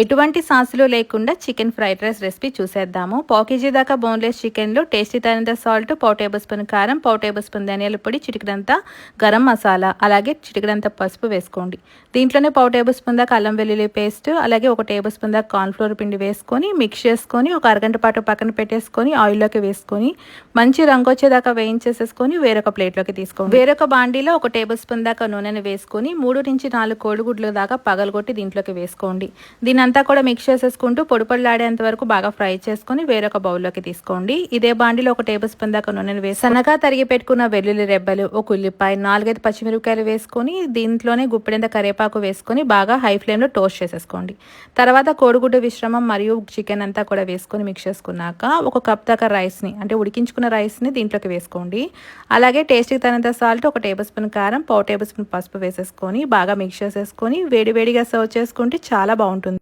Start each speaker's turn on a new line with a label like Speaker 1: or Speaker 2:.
Speaker 1: ఎటువంటి సాసులు లేకుండా చికెన్ ఫ్రైడ్ రైస్ రెసిపీ చూసేద్దాము. పావు కేజీ దాకా బోన్లెస్ చికెన్లో టేస్టీ తగినంత సాల్ట్ పావు టేబుల్ స్పూన్ కారం పావు టేబుల్ స్పూన్ ధనియాల పొడి చిటికడంతా గరం మసాలా అలాగే చిటికడంత పసుపు వేసుకోండి. దీంట్లోనే పావు టేబుల్ స్పూన్ దాకా అల్లం వెల్లుల్లి పేస్ట్ అలాగే ఒక టేబుల్ స్పూన్ దాకా కార్న్ఫ్లోర్ పిండి వేసుకొని మిక్స్ చేసుకొని ఒక అరగంట పాటు పక్కన పెట్టేసుకొని ఆయిల్లోకి వేసుకొని మంచి రంగు వచ్చేదాకా వేయించేసేసుకొని వేరొక ప్లేట్లోకి తీసుకోండి. వేరొక బాండీలో ఒక టేబుల్ స్పూన్ దాకా నూనెను వేసుకొని మూడు నుంచి నాలుగు కోడిగుడ్లు దాకా పగలగొట్టి దీంట్లోకి వేసుకోండి. దీని అంతా కూడా మిక్స్ చేసేసుకుంటూ పొడి పొడిలాడేంత వరకు బాగా ఫ్రై చేసుకొని వేరొక బౌల్లోకి తీసుకోండి. ఇదే బాండిలో ఒక టేబుల్ స్పూన్ దాకా నూనెను వేసి సన్నగా తరిగి పెట్టుకున్న వెల్లుల్లి రెబ్బలు ఒక ఉల్లిపాయ నాలుగైదు పచ్చిమిరపకాయలు వేసుకొని దీంట్లోనే గుప్పెడంత కరివేపాకు వేసుకొని బాగా హై ఫ్లేమ్లో టోస్ట్ చేసేసుకోండి. తర్వాత కోడిగుడ్డు మిశ్రమం మరియు చికెన్ అంతా కూడా వేసుకొని మిక్స్ చేసుకున్నాక ఒక కప్ దాకా రైస్ని అంటే ఉడికించుకున్న రైస్ని దీంట్లోకి వేసుకోండి. అలాగే టేస్ట్కి తగినంత సాల్ట్ ఒక టేబుల్ స్పూన్ కారం పావు టేబుల్ స్పూన్ పసుపు వేసేసుకొని బాగా మిక్స్ చేసేసుకొని వేడివేడిగా సర్వ్ చేసుకుంటే చాలా బాగుంటుంది.